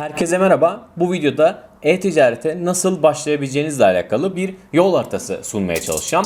Herkese merhaba. Bu videoda e-ticarete nasıl başlayabileceğinizle alakalı bir yol haritası sunmaya çalışacağım.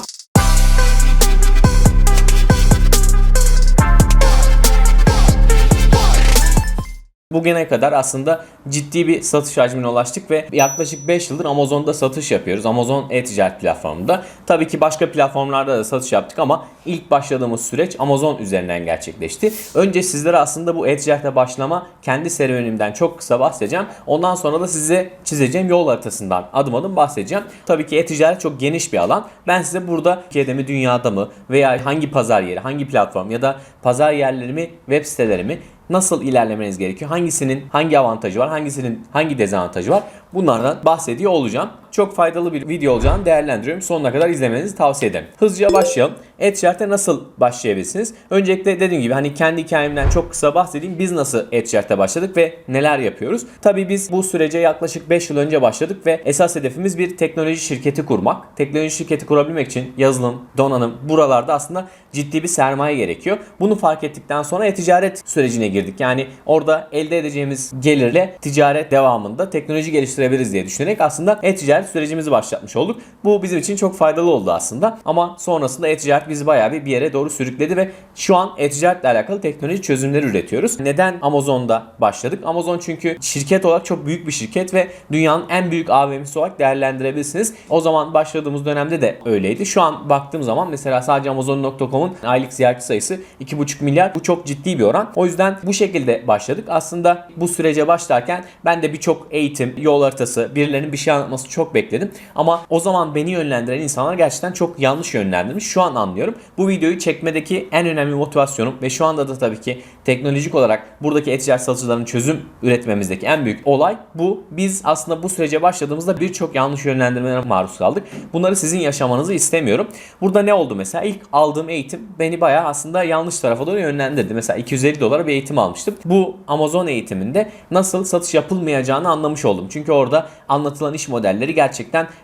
Bugüne kadar aslında ciddi bir satış hacmine ulaştık ve yaklaşık 5 yıldır Amazon'da satış yapıyoruz. Amazon e-ticaret platformunda. Tabii ki başka platformlarda da satış yaptık ama ilk başladığımız süreç Amazon üzerinden gerçekleşti. Önce sizlere aslında bu e-ticarete başlama kendi serüvenimden çok kısa bahsedeceğim. Ondan sonra da size çizeceğim yol haritasından adım adım bahsedeceğim. Tabii ki e-ticaret çok geniş bir alan. Ben size burada Türkiye'de mi dünyada mı veya hangi pazar yeri, hangi platform ya da pazar yerlerimi, web sitelerimi nasıl ilerlemeniz gerekiyor? Hangisinin hangi avantajı var? Hangisinin hangi dezavantajı var? Bunlardan bahsediyor olacağım. Çok faydalı bir video olacağını değerlendiriyorum. Sonuna kadar izlemenizi tavsiye ederim. Hızlıca başlayalım. E-ticarete nasıl başlayabilirsiniz? Öncelikle dediğim gibi hani kendi hikayemden çok kısa bahsedeyim. Biz nasıl e-ticarete başladık ve neler yapıyoruz? Tabii biz bu sürece yaklaşık 5 yıl önce başladık ve esas hedefimiz bir teknoloji şirketi kurmak. Teknoloji şirketi kurabilmek için yazılım, donanım buralarda aslında ciddi bir sermaye gerekiyor. Bunu fark ettikten sonra e-ticaret sürecine girdik. Yani orada elde edeceğimiz gelirle ticaret devamında teknoloji geliştirebiliriz diye düşünerek aslında e-ticaret sürecimizi başlatmış olduk. Bu bizim için çok faydalı oldu aslında. Ama sonrasında e-ticaret bizi bayağı bir bir yere doğru sürükledi ve şu an e-ticaretle alakalı teknoloji çözümleri üretiyoruz. Neden Amazon'da başladık? Amazon çünkü şirket olarak çok büyük bir şirket ve dünyanın en büyük AVM'si olarak değerlendirebilirsiniz. O zaman başladığımız dönemde de öyleydi. Şu an baktığım zaman mesela sadece Amazon.com'un aylık ziyaretçi sayısı 2,5 milyar. Bu çok ciddi bir oran. O yüzden bu şekilde başladık. Aslında bu sürece başlarken ben de birçok eğitim, yol haritası, birilerinin bir şey anlatması çok bekledim. Ama o zaman beni yönlendiren insanlar gerçekten çok yanlış yönlendirmiş. Şu an anlıyorum. Bu videoyu çekmedeki en önemli motivasyonum ve şu anda da tabii ki teknolojik olarak buradaki e-ticaret çözüm üretmemizdeki en büyük olay bu. Biz aslında bu sürece başladığımızda birçok yanlış yönlendirmelere maruz kaldık. Bunları sizin yaşamanızı istemiyorum. Burada ne oldu mesela? İlk aldığım eğitim beni bayağı aslında yanlış tarafa doğru yönlendirdi. Mesela 250 dolara bir eğitim almıştım. Bu Amazon eğitiminde nasıl satış yapılmayacağını anlamış oldum. Çünkü orada anlatılan iş modelleri gerçekten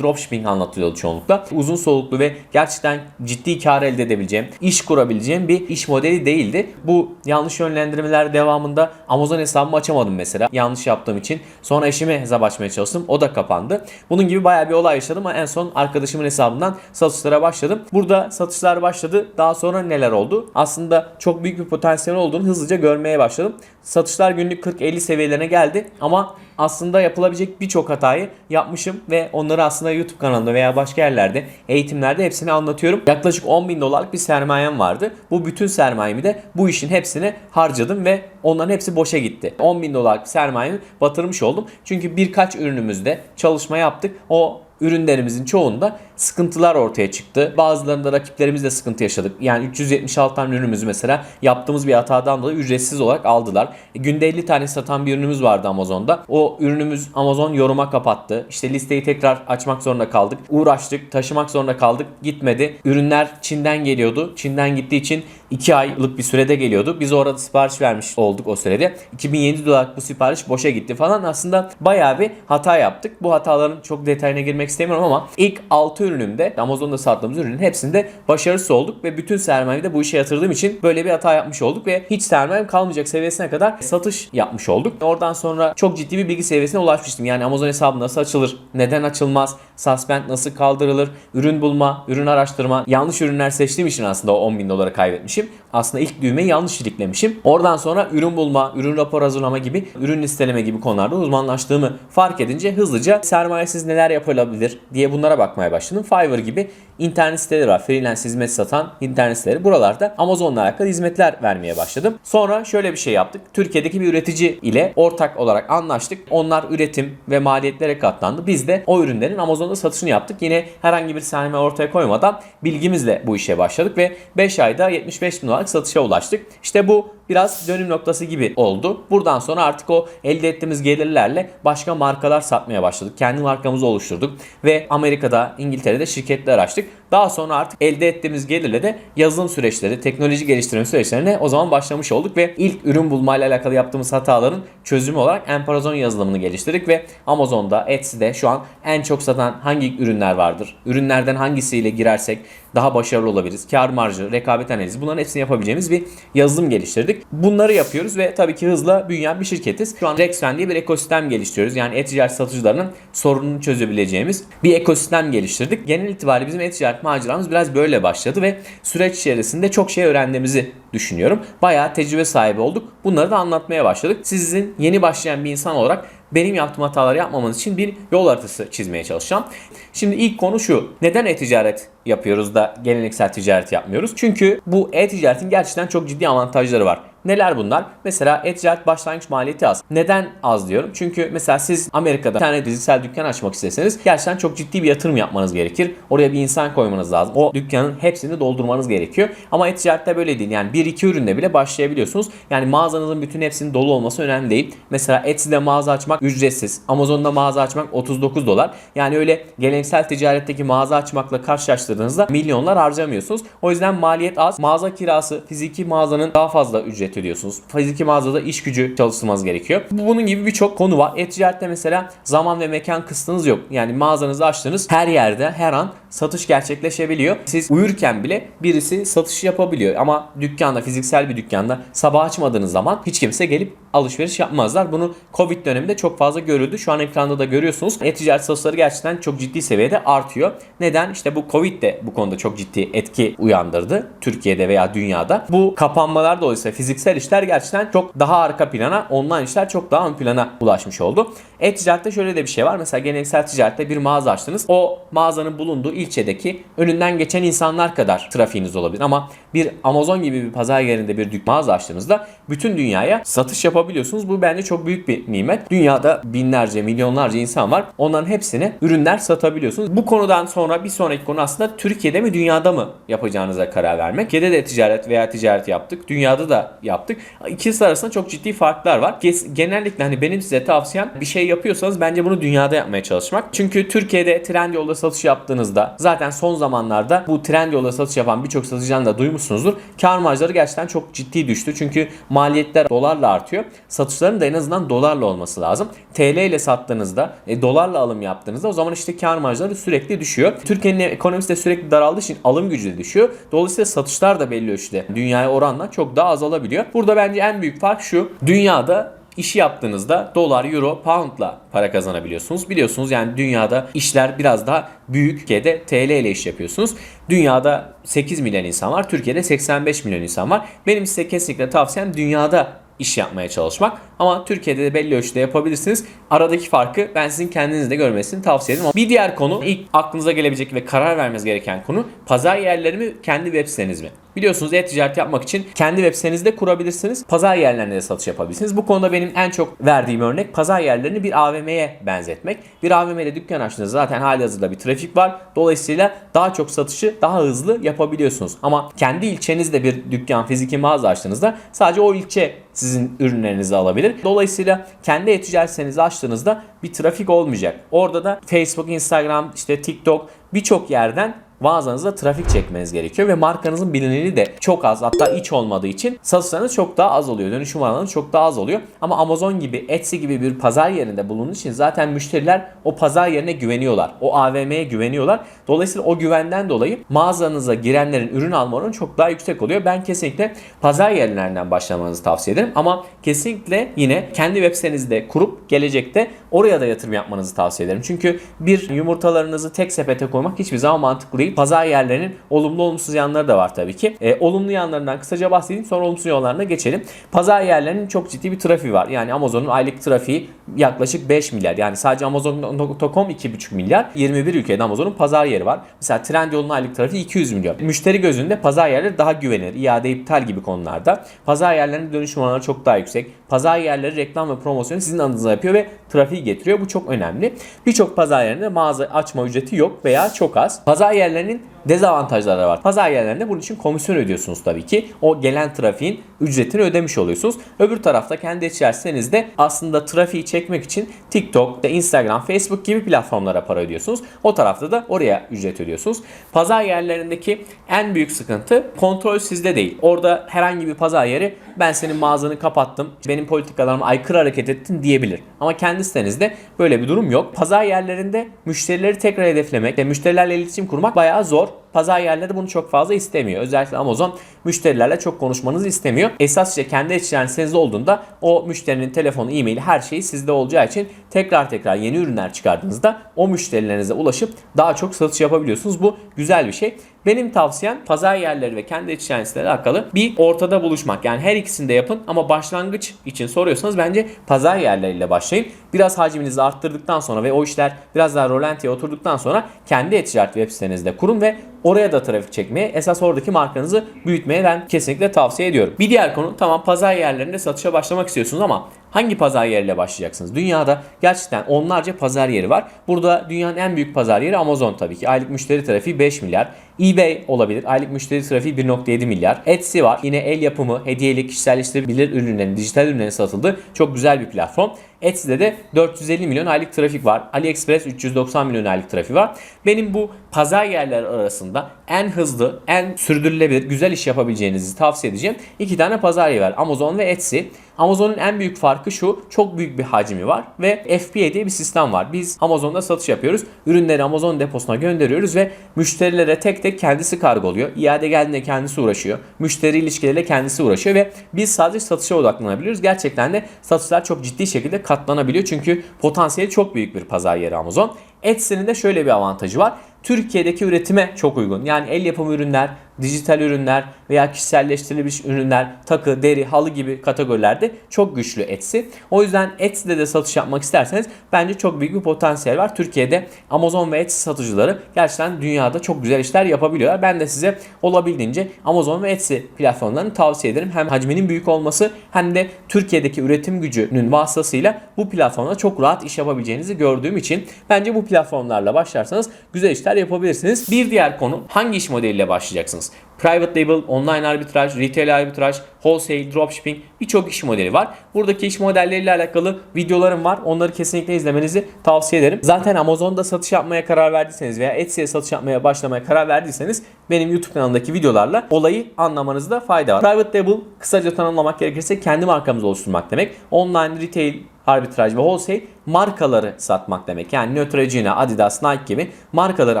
dropshipping anlatılıyordu çoğunlukla. Uzun soluklu ve gerçekten ciddi kar elde edebileceğim, iş kurabileceğim bir iş modeli değildi. Bu yanlış yönlendirmeler devamında Amazon hesabımı açamadım mesela. Yanlış yaptığım için. Sonra eşime hesap açmaya çalıştım. O da kapandı. Bunun gibi bayağı bir olay yaşadım ama en son arkadaşımın hesabından satışlara başladım. Burada satışlar başladı. Daha sonra neler oldu? Aslında çok büyük bir potansiyel olduğunu hızlıca görmeye başladım. Satışlar günlük 40-50 seviyelerine geldi ama aslında yapılabilecek birçok hatayı yapmışım ve onları aslında YouTube kanalında veya başka yerlerde eğitimlerde hepsini anlatıyorum. Yaklaşık 10 bin dolarlık bir sermayem vardı. Bu bütün sermayemi de bu işin hepsini harcadım ve onların hepsi boşa gitti. 10 bin dolarlık sermayemi batırmış oldum. Çünkü birkaç ürünümüzde çalışma yaptık. O ürünlerimizin çoğunda sıkıntılar ortaya çıktı. Bazılarında rakiplerimizle sıkıntı yaşadık. Yani 376 tane ürünümüzü mesela yaptığımız bir hatadan dolayı ücretsiz olarak aldılar. E, günde 50 tane satan bir ürünümüz vardı Amazon'da. O ürünümüz Amazon yoruma kapattı. İşte listeyi tekrar açmak zorunda kaldık. Uğraştık, taşımak zorunda kaldık. Gitmedi. Ürünler Çin'den geliyordu. Çin'den gittiği için 2 aylık bir sürede geliyordu. Biz orada sipariş vermiş olduk o sürede. 2700 dolarlık bu sipariş boşa gitti falan. Aslında bayağı bir hata yaptık. Bu hataların çok detayına girmek istemiyorum ama ilk 6 ürünümde Amazon'da sattığımız ürünün hepsinde başarısız olduk ve bütün sermayeyi de bu işe yatırdığım için böyle bir hata yapmış olduk ve hiç sermayem kalmayacak seviyesine kadar satış yapmış olduk. Oradan sonra çok ciddi bir bilgi seviyesine ulaşmıştım. Yani Amazon hesabı nasıl açılır, neden açılmaz, suspend nasıl kaldırılır, ürün bulma, ürün araştırma. Yanlış ürünler seçtiğim için aslında o 10 bin dolara kaybetmişim. Aslında ilk düğmeyi yanlış iliklemişim. Oradan sonra ürün bulma, ürün rapor hazırlama gibi, ürün listeleme gibi konularda uzmanlaştığımı fark edince hızlıca sermayesiz neler yapılabilir diye bunlara bakmaya başladım. Fiverr gibi internet siteleri var. Freelance hizmet satan internet siteleri. Buralarda Amazon'la alakalı hizmetler vermeye başladım. Sonra şöyle bir şey yaptık. Türkiye'deki bir üretici ile ortak olarak anlaştık. Onlar üretim ve maliyetlere katlandı. Biz de o ürünlerin Amazon'da satışını yaptık. Yine herhangi bir sermaye ortaya koymadan bilgimizle bu işe başladık ve 5 ayda 75 bin dolarlık satışa ulaştık. İşte bu biraz dönüm noktası gibi oldu. Buradan sonra artık o elde ettiğimiz gelirlerle başka markalar satmaya başladık. Kendi markamızı oluşturduk ve Amerika'da, İngiltere'de şirketler açtık. Daha sonra artık elde ettiğimiz gelirle de yazılım süreçleri, teknoloji geliştirme süreçlerine o zaman başlamış olduk ve ilk ürün bulmayla alakalı yaptığımız hataların çözümü olarak Emperazon yazılımını geliştirdik ve Amazon'da, Etsy'de şu an en çok satan hangi ürünler vardır? Ürünlerden hangisiyle girersek daha başarılı olabiliriz? Kar marjı, rekabet analizi bunların hepsini yapabileceğimiz bir yazılım geliştirdik. Bunları yapıyoruz ve tabii ki hızla büyüyen bir şirketiz. Şu an Rexfen diye bir ekosistem geliştiriyoruz. Yani e-ticaret satıcılarının sorununu çözebileceğimiz bir ekosistem geliştirdik. Genel itibariyle bizim e-ticaret maceramız biraz böyle başladı ve süreç içerisinde çok şey öğrendiğimizi düşünüyorum. Bayağı tecrübe sahibi olduk. Bunları da anlatmaya başladık. Sizin yeni başlayan bir insan olarak benim yaptığım hataları yapmamanız için bir yol haritası çizmeye çalışacağım. Şimdi ilk konu şu. Neden e-ticaret yapıyoruz da geleneksel ticaret yapmıyoruz? Çünkü bu e-ticaretin gerçekten çok ciddi avantajları var. Neler bunlar? Mesela e-ticaret başlangıç maliyeti az. Neden az diyorum? Çünkü mesela siz Amerika'da bir tane fiziksel dükkan açmak isteseniz gerçekten çok ciddi bir yatırım yapmanız gerekir. Oraya bir insan koymanız lazım. O dükkanın hepsini doldurmanız gerekiyor. Ama e-ticarette böyle değil. Yani bir iki ürünle bile başlayabiliyorsunuz. Yani mağazanızın bütün hepsinin dolu olması önemli değil. Mesela Etsy'de mağaza açmak ücretsiz. Amazon'da mağaza açmak 39 dolar. Yani öyle geleneksel ticaretteki mağaza açmakla karşılaştırdığınızda milyonlar harcamıyorsunuz. O yüzden maliyet az. Mağaza kirası fiziki mağazanın daha fazla ücret ödüyorsunuz. Fiziki mağazada iş gücü çalıştırmanız gerekiyor. Bunun gibi birçok konu var. E-ticarette mesela zaman ve mekan kısıtınız yok. Yani mağazanızı açtınız her yerde her an satış gerçekleşebiliyor. Siz uyurken bile birisi satış yapabiliyor. Ama dükkanda, fiziksel bir dükkanda sabah açmadığınız zaman hiç kimse gelip alışveriş yapmazlar. Bunu Covid döneminde çok fazla görüldü. Şu an ekranda da görüyorsunuz. E-ticaret satışları gerçekten çok ciddi seviyede artıyor. Neden? İşte bu Covid de bu konuda çok ciddi etki uyandırdı. Türkiye'de veya dünyada. Bu kapanmalar dolayısıyla fiziksel işler gerçekten çok daha arka plana, online işler çok daha ön plana ulaşmış oldu. E-ticarette şöyle de bir şey var. Mesela geleneksel ticarette bir mağaza açtınız. O mağazanın bulunduğu ilçedeki önünden geçen insanlar kadar trafiğiniz olabilir. Ama bir Amazon gibi bir pazar yerinde bir dük mağaza açtığınızda bütün dünyaya satış yapabiliyorsunuz. Bu bence çok büyük bir nimet. Dünyada binlerce, milyonlarca insan var. Onların hepsine ürünler satabiliyorsunuz. Bu konudan sonra bir sonraki konu aslında Türkiye'de mi dünyada mı yapacağınıza karar vermek. Türkiye'de de ticaret veya ticaret yaptık. Dünyada da yaptık. İkisi arasında çok ciddi farklar var. Genellikle hani benim size tavsiyem bir şey yapıyorsanız bence bunu dünyada yapmaya çalışmak. Çünkü Türkiye'de Trendyol'da satış yaptığınızda zaten son zamanlarda bu Trendyol'da satış yapan birçok satıcıdan da duymuşsunuzdur. Kar marjları gerçekten çok ciddi düştü. Çünkü maliyetler dolarla artıyor. Satışların da en azından dolarla olması lazım. TL ile sattığınızda, e, dolarla alım yaptığınızda o zaman işte kar marjları sürekli düşüyor. Türkiye'nin ekonomisi de sürekli daraldığı için alım gücü de düşüyor. Dolayısıyla satışlar da belli ölçüde dünyaya oranla çok daha azalabiliyor. Burada bence en büyük fark şu. Dünyada işi yaptığınızda dolar, euro, poundla para kazanabiliyorsunuz. Biliyorsunuz yani dünyada işler biraz daha büyük. Türkiye'de TL ile iş yapıyorsunuz. Dünyada 8 milyon insan var. Türkiye'de 85 milyon insan var. Benim size kesinlikle tavsiyem dünyada iş yapmaya çalışmak. Ama Türkiye'de de belli ölçüde yapabilirsiniz. Aradaki farkı ben sizin kendiniz de görmesini tavsiye ederim. Bir diğer konu ilk aklınıza gelebilecek ve karar vermeniz gereken konu pazar yerleri mi kendi web siteniz mi? Biliyorsunuz e-ticaret yapmak için kendi web sitenizde kurabilirsiniz. Pazar yerlerine de satış yapabilirsiniz. Bu konuda benim en çok verdiğim örnek pazar yerlerini bir AVM'ye benzetmek. Bir AVM'de dükkan açtığınızda zaten hali hazırda bir trafik var. Dolayısıyla daha çok satışı daha hızlı yapabiliyorsunuz. Ama kendi ilçenizde bir dükkan fiziki mağaza açtığınızda sadece o ilçe sizin ürünlerinizi alabilir. Dolayısıyla kendi e-ticaret sitenizi açtığınızda bir trafik olmayacak. Orada da Facebook, Instagram, işte TikTok birçok yerden mağazanıza trafik çekmeniz gerekiyor ve markanızın bilinirliği de çok az hatta hiç olmadığı için satışlarınız çok daha az oluyor. Dönüşüm oranınız çok daha az oluyor. Ama Amazon gibi Etsy gibi bir pazar yerinde bulunduğu için zaten müşteriler o pazar yerine güveniyorlar. O AVM'ye güveniyorlar. Dolayısıyla o güvenden dolayı mağazanıza girenlerin ürün alma oranı çok daha yüksek oluyor. Ben kesinlikle pazar yerlerinden başlamanızı tavsiye ederim. Ama kesinlikle yine kendi web sitenizde kurup gelecekte oraya da yatırım yapmanızı tavsiye ederim. Çünkü bir yumurtalarınızı tek sepete koymak hiçbir zaman mantıklı değil. Pazar yerlerinin olumlu olumsuz yanları da var tabii ki. E, olumlu yanlarından kısaca bahsedeyim sonra olumsuz yanlarına geçelim. Pazar yerlerinin çok ciddi bir trafiği var. Yani Amazon'un aylık trafiği yaklaşık 5 milyar. Yani sadece Amazon.com 2,5 milyar. 21 ülkede Amazon'un pazar yeri var. Mesela Trendyol'un aylık trafiği 200 milyon. Müşteri gözünde pazar yerleri daha güvenilir. İade iptal gibi konularda. Pazar yerlerinin dönüşüm oranları çok daha yüksek. Pazar yerleri reklam ve promosyonu sizin adınıza yapıyor ve trafiği getiriyor. Bu çok önemli. Birçok pazar yerinde mağaza açma ücreti yok veya çok az. Pazar yerlerinin dezavantajları var. Pazar yerlerinde bunun için komisyon ödüyorsunuz tabii ki. O gelen trafiğin ücretini ödemiş oluyorsunuz. Öbür tarafta kendi içerisinizde aslında trafiği çekmek için TikTok, Instagram, Facebook gibi platformlara para ödüyorsunuz. O tarafta da oraya ücret ödüyorsunuz. Pazar yerlerindeki en büyük sıkıntı kontrol sizde değil. Orada herhangi bir pazar yeri ben senin mağazanı kapattım, benim politikalarıma aykırı hareket ettin diyebilir. Ama kendi sitenizde böyle bir durum yok. Pazar yerlerinde müşterileri tekrar hedeflemek ve müşterilerle iletişim kurmak bayağı É Azor. Pazar yerleri bunu çok fazla istemiyor. Özellikle Amazon müşterilerle çok konuşmanızı istemiyor. Esas işte kendi içeren sizde olduğunda o müşterinin telefonu, e-maili her şeyi sizde olacağı için tekrar tekrar yeni ürünler çıkardığınızda o müşterilerinize ulaşıp daha çok satış yapabiliyorsunuz. Bu güzel bir şey. Benim tavsiyem pazar yerleri ve kendi sitelerle alakalı bir ortada buluşmak. Yani her ikisini de yapın ama başlangıç için soruyorsanız bence pazar yerleriyle başlayın. Biraz hacminizi arttırdıktan sonra ve o işler biraz daha rolantiye oturduktan sonra kendi e-ticaret web sitenizde kurun ve oraya da trafik çekmeye, esas oradaki markanızı büyütmeye ben kesinlikle tavsiye ediyorum. Bir diğer konu tamam pazar yerlerinde satışa başlamak istiyorsunuz ama hangi pazar yeriyle başlayacaksınız? Dünyada gerçekten onlarca pazar yeri var. Burada dünyanın en büyük pazar yeri Amazon tabii ki. Aylık müşteri trafiği 5 milyar. eBay olabilir. Aylık müşteri trafiği 1.7 milyar. Etsy var. Yine el yapımı, hediyelik, kişiselleştirilebilir ürünlerin, dijital ürünlerin satıldığı çok güzel bir platform. Etsy'de de 450 milyon aylık trafik var. AliExpress 390 milyon aylık trafik var. Benim bu pazar yerleri arasında en hızlı, en sürdürülebilir, güzel iş yapabileceğinizi tavsiye edeceğim. iki tane pazar yeri var. Amazon ve Etsy. Amazon'un en büyük farkı şu. Çok büyük bir hacmi var ve FBA diye bir sistem var. Biz Amazon'da satış yapıyoruz. Ürünleri Amazon deposuna gönderiyoruz ve müşterilere tek tek kendisi kargoluyor. İade geldiğinde kendisi uğraşıyor. Müşteri ilişkileriyle kendisi uğraşıyor ve biz sadece satışa odaklanabiliyoruz. Gerçekten de satışlar çok ciddi şekilde katlanabiliyor. Çünkü potansiyeli çok büyük bir pazar yeri Amazon. Etsy'nin de şöyle bir avantajı var. Türkiye'deki üretime çok uygun. Yani el yapımı ürünler, dijital ürünler veya kişiselleştirilmiş ürünler, takı, deri, halı gibi kategorilerde çok güçlü Etsy. O yüzden Etsy'de de satış yapmak isterseniz bence çok büyük bir potansiyel var. Türkiye'de Amazon ve Etsy satıcıları gerçekten dünyada çok güzel işler yapabiliyorlar. Ben de size olabildiğince Amazon ve Etsy platformlarını tavsiye ederim. Hem hacminin büyük olması hem de Türkiye'deki üretim gücünün vasıtasıyla bu platformda çok rahat iş yapabileceğinizi gördüğüm için bence bu platformlarla başlarsanız güzel işler yapabilirsiniz. Bir diğer konu hangi iş modeliyle başlayacaksınız? Private label, online arbitraj, retail arbitraj, wholesale, dropshipping birçok iş modeli var. Buradaki iş modelleriyle alakalı videolarım var. Onları kesinlikle izlemenizi tavsiye ederim. Zaten Amazon'da satış yapmaya karar verdiyseniz veya Etsy'ye satış yapmaya başlamaya karar verdiyseniz benim YouTube kanalımdaki videolarla olayı anlamanızda fayda var. Private label kısaca tanımlamak gerekirse kendi markamızı oluşturmak demek. Online, retail, arbitraj ve wholesale markaları satmak demek. Yani Neutrogena, Adidas, Nike gibi markaları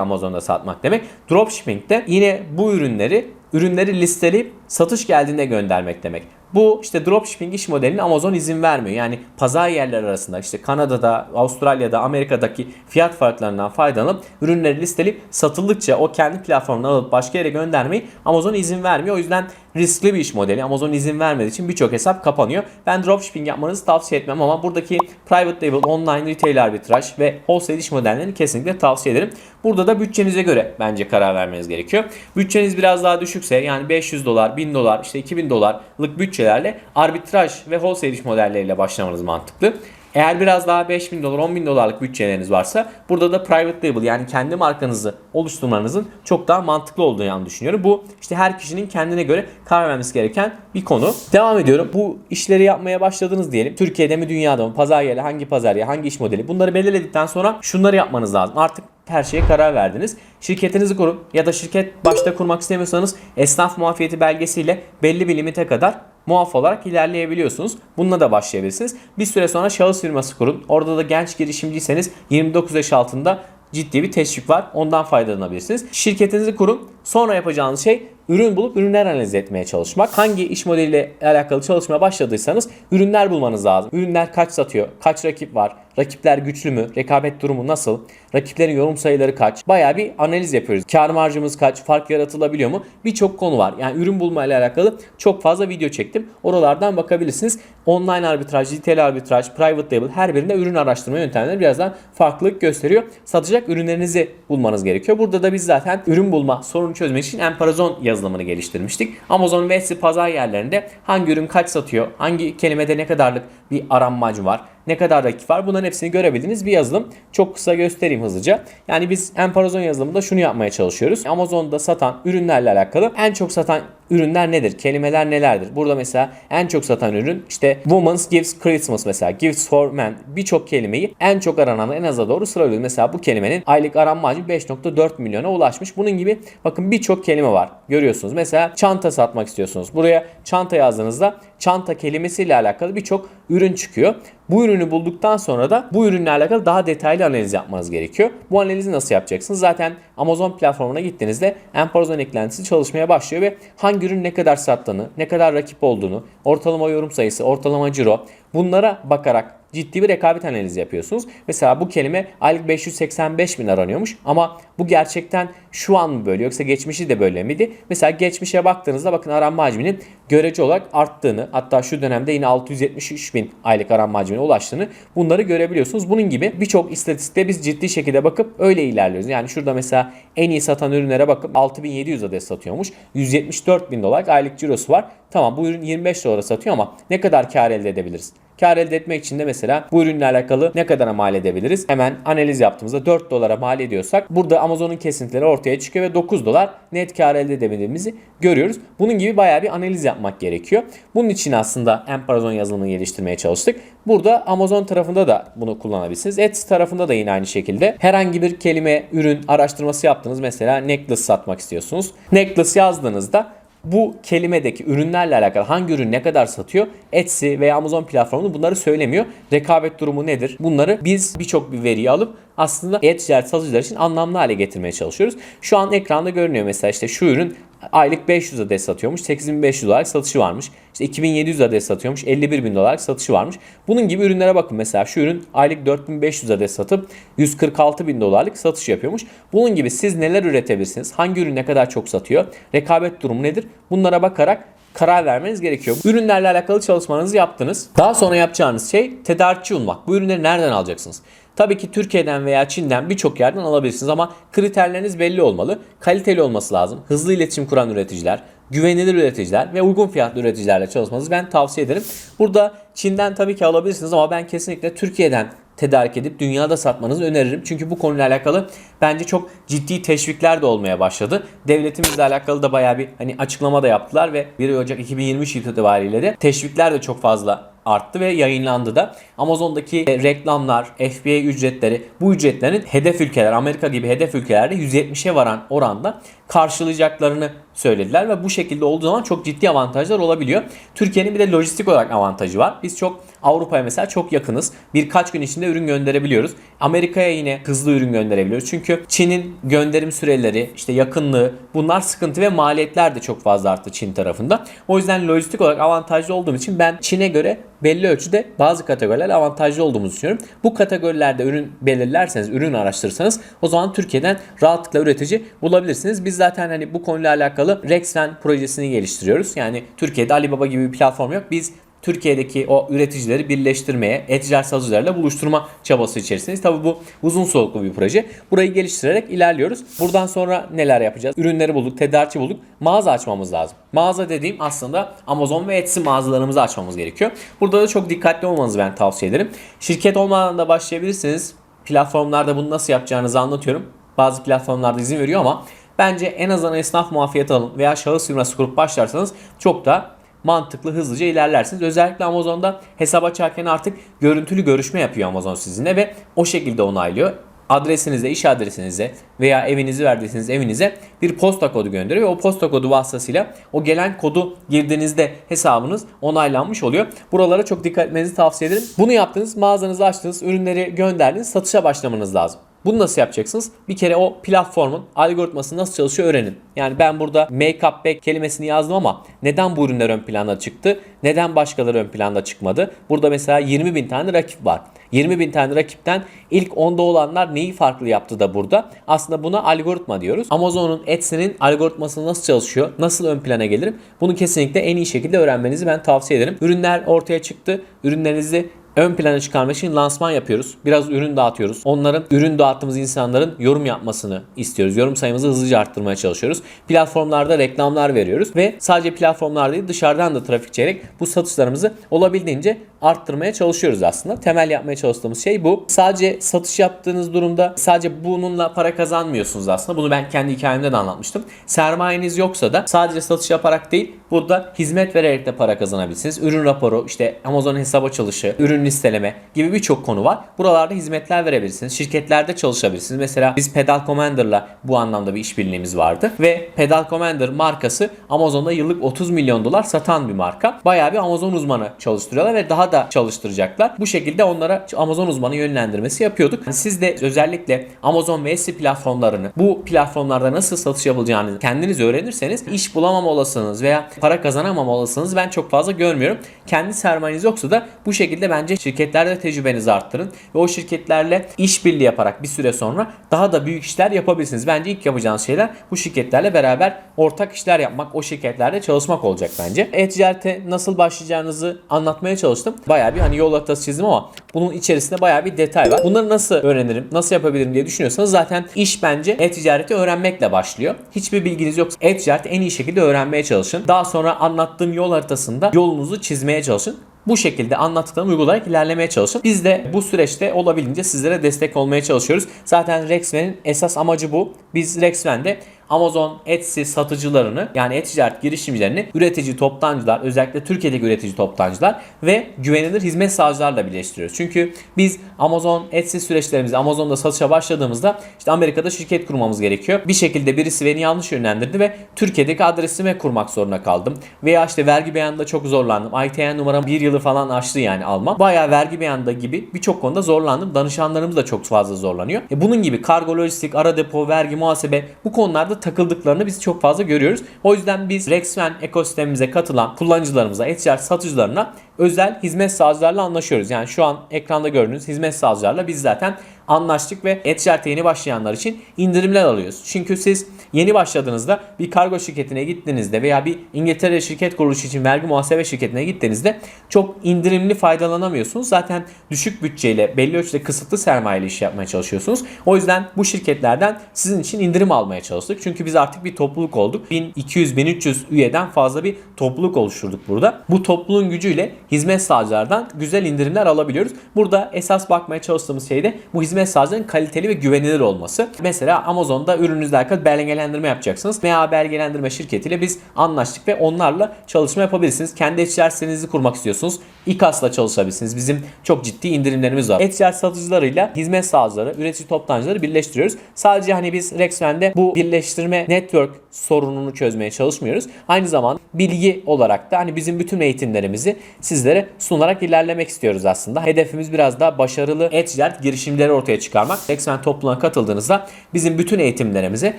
Amazon'da satmak demek. Dropshipping de yine bu ürünleri ürünleri listeleyip satış geldiğinde göndermek demek. Bu işte dropshipping iş modelini Amazon izin vermiyor. Yani pazar yerleri arasında işte Kanada'da, Avustralya'da, Amerika'daki fiyat farklarından faydalanıp ürünleri listeleyip satıldıkça o kendi platformuna alıp başka yere göndermeyi Amazon izin vermiyor. O yüzden riskli bir iş modeli. Amazon izin vermediği için birçok hesap kapanıyor. Ben dropshipping yapmanızı tavsiye etmem ama buradaki private label, online retail arbitraj ve wholesale iş modellerini kesinlikle tavsiye ederim. Burada da bütçenize göre bence karar vermeniz gerekiyor. Bütçeniz biraz daha düşükse yani 500 dolar, 1000 dolar, işte 2000 dolarlık bütçelerle arbitraj ve wholesale iş modelleriyle başlamanız mantıklı. Eğer biraz daha 5000 dolar 10 bin dolarlık bütçeleriniz varsa burada da private label yani kendi markanızı oluşturmanızın çok daha mantıklı olduğunu düşünüyorum. Bu işte her kişinin kendine göre karar vermesi gereken bir konu. Devam ediyorum. Bu işleri yapmaya başladınız diyelim. Türkiye'de mi dünyada mı? Pazar yeri hangi pazar yeri hangi iş modeli? Bunları belirledikten sonra şunları yapmanız lazım. Artık her şeye karar verdiniz. Şirketinizi kurun ya da şirket başta kurmak istemiyorsanız esnaf muafiyeti belgesiyle belli bir limite kadar muaf olarak ilerleyebiliyorsunuz. Bununla da başlayabilirsiniz. Bir süre sonra şahıs firması kurun. Orada da genç girişimciyseniz 29 yaş altında ciddi bir teşvik var. Ondan faydalanabilirsiniz. Şirketinizi kurun. Sonra yapacağınız şey ürün bulup ürünler analiz etmeye çalışmak. Hangi iş modeliyle alakalı çalışmaya başladıysanız ürünler bulmanız lazım. Ürünler kaç satıyor? Kaç rakip var? Rakipler güçlü mü? Rekabet durumu nasıl? Rakiplerin yorum sayıları kaç? Bayağı bir analiz yapıyoruz. Kar marjımız kaç? Fark yaratılabiliyor mu? Birçok konu var. Yani ürün bulma ile alakalı çok fazla video çektim. Oralardan bakabilirsiniz. Online arbitraj, retail arbitraj, private label her birinde ürün araştırma yöntemleri birazdan farklılık gösteriyor. Satacak ürünlerinizi bulmanız gerekiyor. Burada da biz zaten ürün bulma sorunu çözmek için Emparazon yazılımını geliştirmiştik. Amazon ve Etsy pazar yerlerinde hangi ürün kaç satıyor, hangi kelimede ne kadarlık bir aranmacı var, ne kadar rakip var bunların hepsini görebildiğiniz bir yazılım. Çok kısa göstereyim hızlıca. Yani biz Emparazon yazılımında şunu yapmaya çalışıyoruz. Amazon'da satan ürünlerle alakalı en çok satan ürünler nedir? Kelimeler nelerdir? Burada mesela en çok satan ürün işte Women's Gifts Christmas mesela Gifts for Men birçok kelimeyi en çok aranan en aza doğru sıralıyoruz. Mesela bu kelimenin aylık aranma hacmi 5.4 milyona ulaşmış. Bunun gibi bakın birçok kelime var. Görüyorsunuz. Mesela çanta satmak istiyorsunuz. Buraya çanta yazdığınızda çanta kelimesiyle alakalı birçok ürün çıkıyor. Bu ürünü bulduktan sonra da bu ürünle alakalı daha detaylı analiz yapmanız gerekiyor. Bu analizi nasıl yapacaksınız? Zaten Amazon platformuna gittiğinizde Emperzon eklentisi çalışmaya başlıyor ve hangi ürün ne kadar sattığını, ne kadar rakip olduğunu, ortalama yorum sayısı, ortalama ciro bunlara bakarak ciddi bir rekabet analizi yapıyorsunuz. Mesela bu kelime aylık 585 bin aranıyormuş ama bu gerçekten şu an mı böyle yoksa geçmişi de böyle miydi? Mesela geçmişe baktığınızda bakın aranma hacminin görece olarak arttığını hatta şu dönemde yine 673 bin aylık aranma hacmine ulaştığını bunları görebiliyorsunuz. Bunun gibi birçok istatistikte biz ciddi şekilde bakıp öyle ilerliyoruz. Yani şurada mesela en iyi satan ürünlere bakıp 6700 adet satıyormuş. 174 bin dolar aylık cirosu var. Tamam bu ürün 25 dolara satıyor ama ne kadar kar elde edebiliriz? Kar elde etmek için de mesela bu ürünle alakalı ne kadara mal edebiliriz? Hemen analiz yaptığımızda 4 dolara mal ediyorsak burada Amazon'un kesintileri ortaya çıkıyor ve 9 dolar net kar elde edebildiğimizi görüyoruz. Bunun gibi bayağı bir analiz yapmak gerekiyor. Bunun için aslında Emperzon yazılımını geliştirmeye çalıştık. Burada Amazon tarafında da bunu kullanabilirsiniz. Etsy tarafında da yine aynı şekilde herhangi bir kelime, ürün araştırması yaptınız. Mesela necklace satmak istiyorsunuz. Necklace yazdığınızda bu kelimedeki ürünlerle alakalı hangi ürün ne kadar satıyor Etsy veya Amazon platformu bunları söylemiyor. Rekabet durumu nedir? Bunları biz birçok bir veriyi alıp aslında e-ticaret satıcılar için anlamlı hale getirmeye çalışıyoruz. Şu an ekranda görünüyor mesela işte şu ürün aylık 500 adet satıyormuş. 8500 dolarlık satışı varmış. İşte 2700 adet satıyormuş. 51 bin dolarlık satışı varmış. Bunun gibi ürünlere bakın. Mesela şu ürün aylık 4500 adet satıp 146 bin dolarlık satış yapıyormuş. Bunun gibi siz neler üretebilirsiniz? Hangi ürün ne kadar çok satıyor? Rekabet durumu nedir? Bunlara bakarak karar vermeniz gerekiyor. Ürünlerle alakalı çalışmanızı yaptınız. Daha sonra yapacağınız şey tedarikçi bulmak. Bu ürünleri nereden alacaksınız? Tabii ki Türkiye'den veya Çin'den birçok yerden alabilirsiniz ama kriterleriniz belli olmalı. Kaliteli olması lazım. Hızlı iletişim kuran üreticiler, güvenilir üreticiler ve uygun fiyatlı üreticilerle çalışmanızı ben tavsiye ederim. Burada Çin'den tabii ki alabilirsiniz ama ben kesinlikle Türkiye'den tedarik edip dünyada satmanızı öneririm. Çünkü bu konuyla alakalı bence çok ciddi teşvikler de olmaya başladı. Devletimizle alakalı da bayağı bir hani açıklama da yaptılar ve 1 Ocak 2023 itibariyle de teşvikler de çok fazla arttı ve yayınlandı da. Amazon'daki e, reklamlar, FBA ücretleri, bu ücretlerin hedef ülkeler, Amerika gibi hedef ülkelerde 170'e varan oranda karşılayacaklarını söylediler ve bu şekilde olduğu zaman çok ciddi avantajlar olabiliyor. Türkiye'nin bir de lojistik olarak avantajı var. Biz çok Avrupa'ya mesela çok yakınız. Birkaç gün içinde ürün gönderebiliyoruz. Amerika'ya yine hızlı ürün gönderebiliyoruz. Çünkü Çin'in gönderim süreleri, işte yakınlığı bunlar sıkıntı ve maliyetler de çok fazla arttı Çin tarafında. O yüzden lojistik olarak avantajlı olduğum için ben Çin'e göre belli ölçüde bazı kategorilerle avantajlı olduğumuzu düşünüyorum. Bu kategorilerde ürün belirlerseniz, ürün araştırırsanız o zaman Türkiye'den rahatlıkla üretici bulabilirsiniz. Biz zaten hani bu konuyla alakalı Rexven projesini geliştiriyoruz. Yani Türkiye'de Alibaba gibi bir platform yok. Biz Türkiye'deki o üreticileri birleştirmeye, e-ticaret buluşturma çabası içerisindeyiz. Tabii bu uzun soluklu bir proje. Burayı geliştirerek ilerliyoruz. Buradan sonra neler yapacağız? Ürünleri bulduk, tedarikçi bulduk. Mağaza açmamız lazım. Mağaza dediğim aslında Amazon ve Etsy mağazalarımızı açmamız gerekiyor. Burada da çok dikkatli olmanızı ben tavsiye ederim. Şirket olmadan da başlayabilirsiniz. Platformlarda bunu nasıl yapacağınızı anlatıyorum. Bazı platformlarda izin veriyor ama bence en azından esnaf muafiyeti alın veya şahıs firması kurup başlarsanız çok da mantıklı hızlıca ilerlersiniz. Özellikle Amazon'da hesap açarken artık görüntülü görüşme yapıyor Amazon sizinle ve o şekilde onaylıyor. Adresinize, iş adresinize veya evinizi verdiyseniz evinize bir posta kodu gönderiyor o posta kodu vasıtasıyla o gelen kodu girdiğinizde hesabınız onaylanmış oluyor. Buralara çok dikkat etmenizi tavsiye ederim. Bunu yaptınız, mağazanızı açtınız, ürünleri gönderdiniz, satışa başlamanız lazım. Bunu nasıl yapacaksınız? Bir kere o platformun algoritması nasıl çalışıyor öğrenin. Yani ben burada make up back kelimesini yazdım ama neden bu ürünler ön planda çıktı? Neden başkaları ön planda çıkmadı? Burada mesela 20 bin tane rakip var. 20 bin tane rakipten ilk 10'da olanlar neyi farklı yaptı da burada? Aslında buna algoritma diyoruz. Amazon'un Etsy'nin algoritması nasıl çalışıyor? Nasıl ön plana gelirim? Bunu kesinlikle en iyi şekilde öğrenmenizi ben tavsiye ederim. Ürünler ortaya çıktı. Ürünlerinizi ön plana çıkarmak için lansman yapıyoruz. Biraz ürün dağıtıyoruz. Onların ürün dağıttığımız insanların yorum yapmasını istiyoruz. Yorum sayımızı hızlıca arttırmaya çalışıyoruz. Platformlarda reklamlar veriyoruz ve sadece platformlar değil dışarıdan da trafik çekerek bu satışlarımızı olabildiğince arttırmaya çalışıyoruz aslında. Temel yapmaya çalıştığımız şey bu. Sadece satış yaptığınız durumda sadece bununla para kazanmıyorsunuz aslında. Bunu ben kendi hikayemde de anlatmıştım. Sermayeniz yoksa da sadece satış yaparak değil burada hizmet vererek de para kazanabilirsiniz. Ürün raporu, işte Amazon hesap açılışı, ürün ürün listeleme gibi birçok konu var. Buralarda hizmetler verebilirsiniz. Şirketlerde çalışabilirsiniz. Mesela biz Pedal Commander'la bu anlamda bir işbirliğimiz vardı. Ve Pedal Commander markası Amazon'da yıllık 30 milyon dolar satan bir marka. Bayağı bir Amazon uzmanı çalıştırıyorlar ve daha da çalıştıracaklar. Bu şekilde onlara Amazon uzmanı yönlendirmesi yapıyorduk. Siz de özellikle Amazon ve Etsy platformlarını bu platformlarda nasıl satış yapılacağını kendiniz öğrenirseniz iş bulamama olasılığınız veya para kazanamama olasılığınız ben çok fazla görmüyorum. Kendi sermayeniz yoksa da bu şekilde bence şirketlerde tecrübenizi arttırın ve o şirketlerle işbirliği yaparak bir süre sonra daha da büyük işler yapabilirsiniz. Bence ilk yapacağınız şeyler bu şirketlerle beraber ortak işler yapmak, o şirketlerde çalışmak olacak bence. E-ticarete nasıl başlayacağınızı anlatmaya çalıştım. Bayağı bir hani yol haritası çizdim ama bunun içerisinde bayağı bir detay var. Bunları nasıl öğrenirim, nasıl yapabilirim diye düşünüyorsanız zaten iş bence e-ticareti öğrenmekle başlıyor. Hiçbir bilginiz yoksa e-ticareti en iyi şekilde öğrenmeye çalışın. Daha sonra anlattığım yol haritasında yolunuzu çizmeye çalışın. Bu şekilde anlattıklarımı uygulayarak ilerlemeye çalışın. Biz de bu süreçte olabildiğince sizlere destek olmaya çalışıyoruz. Zaten Rexven'in esas amacı bu. Biz Rexven'de Amazon Etsy satıcılarını yani e-ticaret girişimcilerini üretici toptancılar özellikle Türkiye'deki üretici toptancılar ve güvenilir hizmet sağlayıcılarla birleştiriyoruz. Çünkü biz Amazon Etsy süreçlerimizi Amazon'da satışa başladığımızda işte Amerika'da şirket kurmamız gerekiyor. Bir şekilde birisi beni yanlış yönlendirdi ve Türkiye'deki adresime kurmak zorunda kaldım. Veya işte vergi beyanında çok zorlandım. ITN numaram bir yılı falan aştı yani almam. Bayağı vergi beyanında gibi birçok konuda zorlandım. Danışanlarımız da çok fazla zorlanıyor. E bunun gibi kargo, lojistik, ara depo, vergi, muhasebe bu konularda takıldıklarını biz çok fazla görüyoruz. O yüzden biz Rexven ekosistemimize katılan kullanıcılarımıza, e-ticaret satıcılarına özel hizmet sağlayıcılarla anlaşıyoruz. Yani şu an ekranda gördüğünüz hizmet sağlayıcılarla biz zaten anlaştık ve e-ticarete yeni başlayanlar için indirimler alıyoruz. Çünkü siz yeni başladığınızda bir kargo şirketine gittiğinizde veya bir İngiltere şirket kuruluşu için vergi muhasebe şirketine gittiğinizde çok indirimli faydalanamıyorsunuz. Zaten düşük bütçeyle belli ölçüde kısıtlı sermayeyle iş yapmaya çalışıyorsunuz. O yüzden bu şirketlerden sizin için indirim almaya çalıştık. Çünkü biz artık bir topluluk olduk. 1200-1300 üyeden fazla bir topluluk oluşturduk burada. Bu topluluğun gücüyle hizmet sağlayıcılardan güzel indirimler alabiliyoruz. Burada esas bakmaya çalıştığımız şey de bu hizmet sağlayıcıların kaliteli ve güvenilir olması. Mesela Amazon'da ürününüzle alakalı belgelendirme yapacaksınız. MA belgelendirme şirketiyle biz anlaştık ve onlarla çalışma yapabilirsiniz. Kendi e-ticaret sitenizi kurmak istiyorsunuz. İKAS'la çalışabilirsiniz. Bizim çok ciddi indirimlerimiz var. E-ticaret satıcılarıyla hizmet sağlayıcıları, üretici toptancıları birleştiriyoruz. Sadece hani biz Rexven'de bu birleştirme network sorununu çözmeye çalışmıyoruz. Aynı zamanda bilgi olarak da hani bizim bütün eğitimlerimizi sizlere sunarak ilerlemek istiyoruz aslında. Hedefimiz biraz daha başarılı e-ticaret girişimleri ortaya çıkarmak. Rexven topluluğuna katıldığınızda bizim bütün eğitimlerimize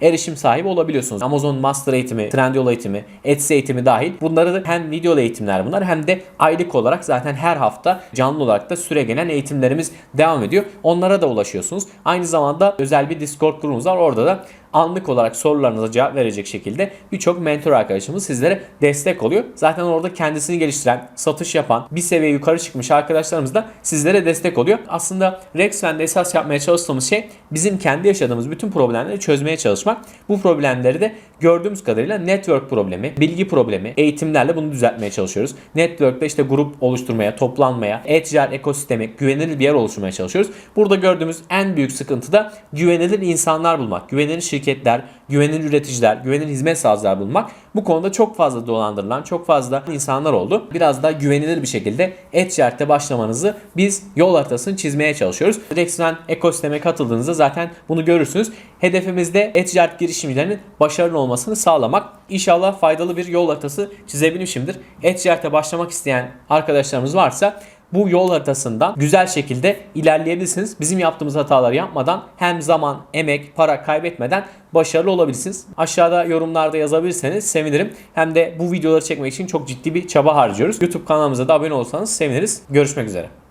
erişim sahibi olabiliyorsunuz. Amazon Master eğitimi, Trendyol eğitimi, Etsy eğitimi dahil. Bunları da hem video eğitimler bunlar hem de aylık olarak zaten her hafta canlı olarak da süre gelen eğitimlerimiz devam ediyor. Onlara da ulaşıyorsunuz. Aynı zamanda özel bir Discord grubumuz var. Orada da anlık olarak sorularınıza cevap verecek şekilde birçok mentor arkadaşımız sizlere destek oluyor. Zaten orada kendisini geliştiren, satış yapan, bir seviye yukarı çıkmış arkadaşlarımız da sizlere destek oluyor. Aslında Rexven'de esas yapmaya çalıştığımız şey bizim kendi yaşadığımız bütün problemleri çözmeye çalışmak. Bu problemleri de gördüğümüz kadarıyla network problemi, bilgi problemi, eğitimlerle bunu düzeltmeye çalışıyoruz. Network'te işte grup oluşturmaya, toplanmaya, e-ticaret ekosistemi, güvenilir bir yer oluşturmaya çalışıyoruz. Burada gördüğümüz en büyük sıkıntı da güvenilir insanlar bulmak, güvenilir şirketler, güvenilir üreticiler, güvenilir hizmet sağlayıcılar bulmak. Bu konuda çok fazla dolandırılan, çok fazla insanlar oldu. Biraz daha güvenilir bir şekilde e-ticarette başlamanızı biz yol haritasını çizmeye çalışıyoruz. Rexven ekosisteme katıldığınızda zaten bunu görürsünüz. Hedefimiz de e-ticaret girişimcilerinin başarılı olmasını sağlamak. İnşallah faydalı bir yol haritası çizebilmişimdir. E-ticarete başlamak isteyen arkadaşlarımız varsa bu yol haritasından güzel şekilde ilerleyebilirsiniz. Bizim yaptığımız hataları yapmadan hem zaman, emek, para kaybetmeden başarılı olabilirsiniz. Aşağıda yorumlarda yazabilirseniz sevinirim. Hem de bu videoları çekmek için çok ciddi bir çaba harcıyoruz. YouTube kanalımıza da abone olursanız seviniriz. Görüşmek üzere.